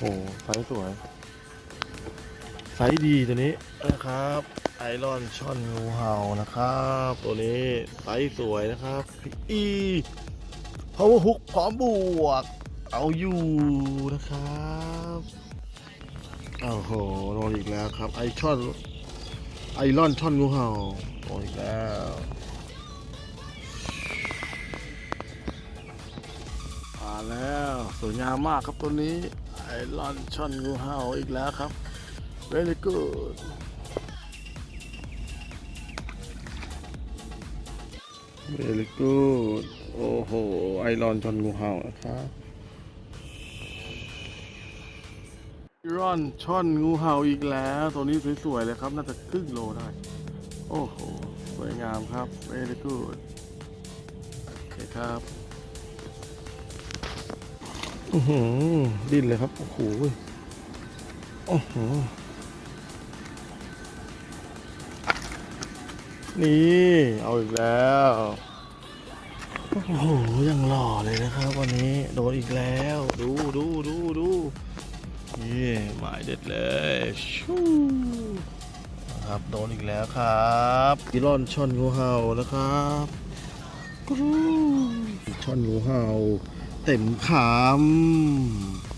โอ้ไซส์สวย ไซส์ดีตัวนี้นะครับไอรอนช่อนงูเห่านะครับ ตัวนี้ไซส์สวยนะครับอีพาวเวอร์ฮุกพร้อมบวก เอาอยู่นะครับโอ้โหโดนอีกแล้วครับ ไอช่อนไอรอนช่อนงูเห่าโดนอีกแล้วมาแล้ว สวยงามมากครับตัวนี้ ไอรอนช่อนงูเห่าอีกแล้วครับ very good เ e ล y good โอ้โห ไอรอนชอนงูเห่านะครับไอรอนช่อนงูเห่าอีกแล้ว ตัวนี้สวยๆเลยครับ น่าจะครึ่งโลได้ โอ้โห สวยงามครับ very good โอเคครับอือหือ ดิ้นเลยครับ โอ้โหโอ้โหนี่ เอาอีกแล้ว โอ้โห ยังหล่อเลยนะครับ วันนี้โดนอีกแล้ว ดูดูดูดูนี่หมายเด็ดเลยชูครับโดนอีกแล้วครับอีรอนช่อนงูเห่านะครับกรูช่อนงูเห่า เต็มคำ